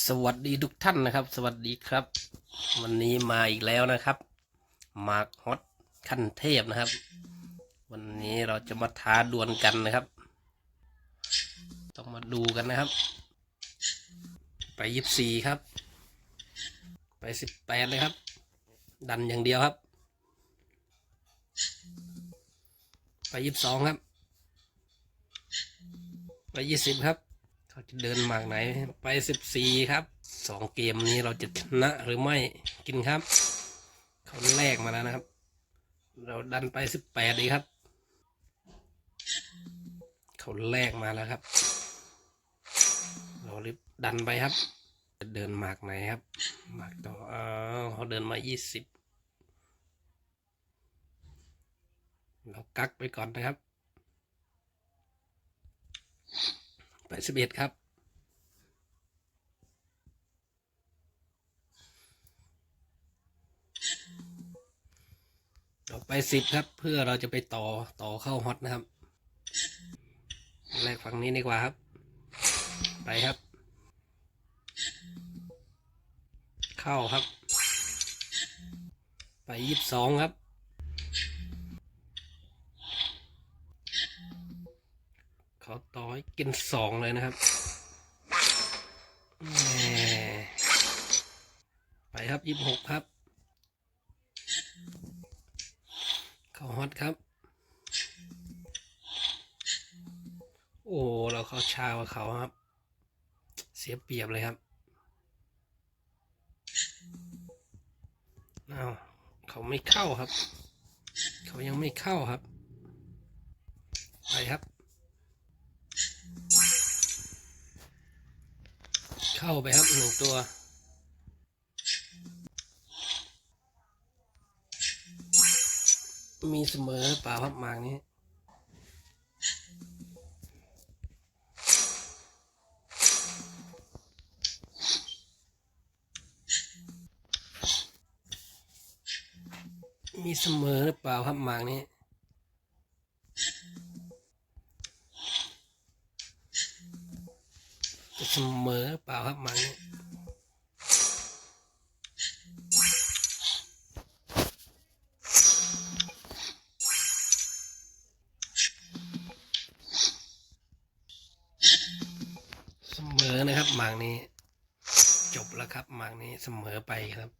สวัสดีทุกท่านนะครับ สวัสดีครับ วันนี้มาอีกแล้วนะครับ มาร์คฮอตขั้นเทพนะครับ วันนี้เราจะมาท้าดวลกันนะครับ ต้องมาดูกันนะครับ ไปยี่สี่ครับ ไปสิบแปดเลยครับ ดันอย่างเดียวครับ ไปยี่สองครับ ไปยี่สิบครับ เขาจะเดินหมากไหนไปสิบสี่ครับสองเกมนี้เราจะชนะหรือไม่กินครับเขาแลกมาแล้วนะครับ เราดันไปสิบแปดดีครับเขาแลกมาแล้วครับ เรารีบดันไปครับ จะเดินหมากไหนครับหมากต่ออ้าวเขาเดินมายี่สิบเรากักไปก่อนนะครับ ไปสิบเอ็ดครับเราไปสิบครับ เพื่อเราจะไปต่อต่อเข้าฮอตนะครับแรกฝั่งนี้ดีกว่าครับ ไปครับ เข้าครับ ไปยี่สิบสองครับ เขาต่อให้กินสองเลยนะครับไปครับยี่สิบหกครับ เขาฮอตครับ โอ้เราเขาชาว่าเขาครับ เสียเปรียบเลยครับอ้าวเขาไม่เข้าครับ เขายังไม่เข้าครับ ไปครับ เข้าไปครับหนึ่งตัวมีเสมอเปล่าครับหมากนี้ มีเสมอหรือเปล่าครับหมากนี้ จะ เสมอเปล่าครับหมากนี้เสมอนะครับหมากนี้ จบแล้วครับหมากนี้เสมอไปครับ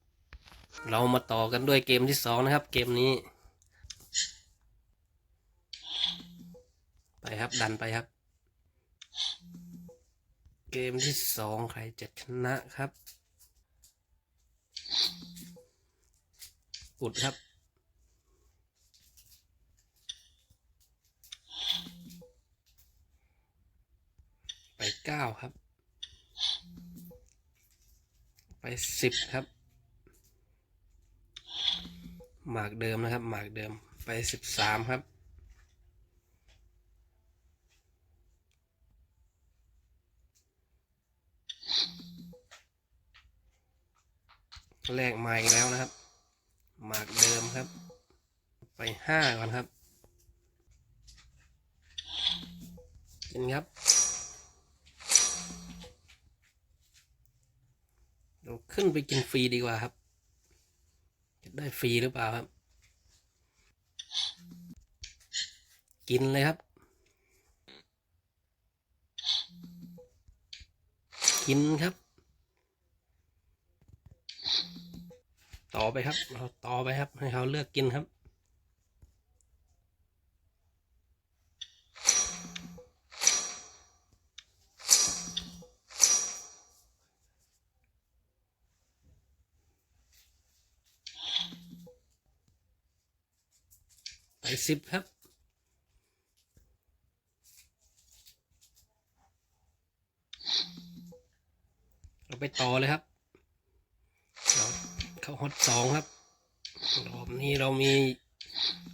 เรามาต่อกันด้วยเกมที่สองนะครับ เกมนี้ ไปครับดันไปครับ เกมที่สองใครจะชนะครับ อุดครับ ไปเก้าครับ ไปสิบครับ หมากเดิมนะครับ หมากเดิมไปสิบสามครับ แลกมาอีกแล้วนะครับ หมากเดิมครับ ไปห้าก่อนครับกินครับ เราขึ้นไปกินฟรีดีกว่าครับ จะได้ฟรีหรือเปล่าครับ กินเลยครับ กินครับ ต่อไปครับ เราต่อไปครับ ให้เขาเลือกกินครับ ไปสิบครับเราไปต่อเลยครับ เข้าฮอตสองครับรอบนี้เรามี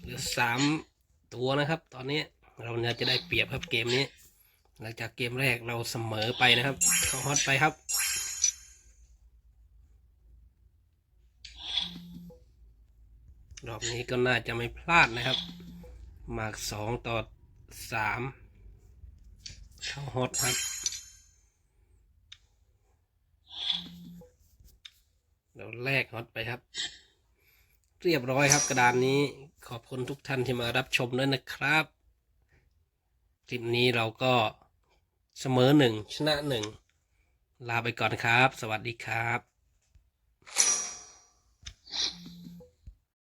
เหลือสามตัวนะครับ ตอนนี้เราเนี่ยจะได้เปรียบครับเกมนี้ หลังจากเกมแรกเราเสมอไปนะครับ เข้าฮอตไปครับรอบนี้ก็น่าจะไม่พลาดนะครับ หมากสองต่อสามเข้าฮอตครับ เราแลกฮอตไปครับ เรียบร้อยครับกระดานนี้ขอบคุณทุกท่านที่มารับชมด้วยนะครับคลิปนี้เราก็เสมอหนึ่งชนะหนึ่งลาไปก่อนครับ สวัสดีครับ